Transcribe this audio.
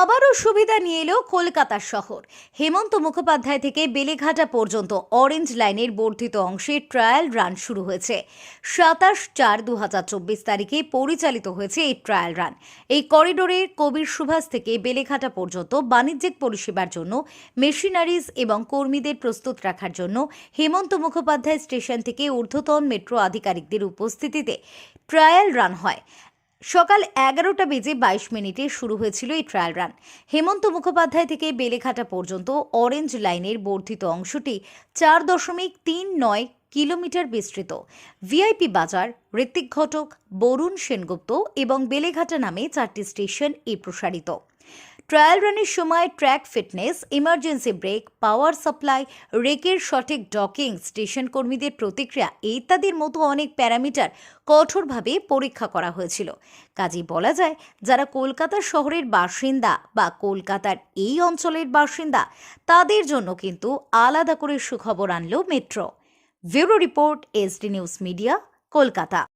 আবারও সুবিধা নিয়ে এলো কলকাতা শহর। হেমন্ত মুখোপাধ্যায় থেকে বেলেঘাটা পর্যন্ত অরেঞ্জ লাইনের বর্ধিত অংশে ট্রায়াল রান শুরু হয়েছে। সাতাশ চার দু তারিখে পরিচালিত হয়েছে এই ট্রায়াল রান এই করিডোরে কবির সুভাষ থেকে বেলেঘাটা পর্যন্ত বাণিজ্যিক পরিষেবার জন্য মেশিনারিজ এবং কর্মীদের প্রস্তুত রাখার জন্য হেমন্ত মুখোপাধ্যায় স্টেশন থেকে ঊর্ধ্বতন মেট্রো আধিকারিকদের উপস্থিতিতে ট্রায়াল রান হয়। সকাল এগারোটা বেজে বাইশ মিনিটে শুরু হয়েছিল এই ট্রায়াল রান হেমন্ত মুখোপাধ্যায় থেকে বেলেঘাটা পর্যন্ত অরেঞ্জ লাইনের বর্ধিত অংশটি চার দশমিক তিন নয় কিলোমিটার বিস্তৃত। ভিআইপি বাজার, ঋত্বিক ঘটক, বরুণ সেনগুপ্ত এবং বেলেঘাটা নামে চারটি স্টেশন এ প্রসারিত। ট্রায়াল রানের সময় track fitness emergency brake power supply রেকের সঠিক ডকিং স্টেশন কর্মীদের প্রতিক্রিয়া ইত্যাদির মতো অনেক প্যারামিটার কঠোরভাবে পরীক্ষা করা হয়েছিল। কাজেই বলা যায়, যারা কলকাতা শহরের বাসিন্দা বা কলকাতার এই অঞ্চলের বাসিন্দা, তাদের জন্য কিন্তু আলাদা করে সুখবর আনলো metro. Bureau report SD news media Kolkata.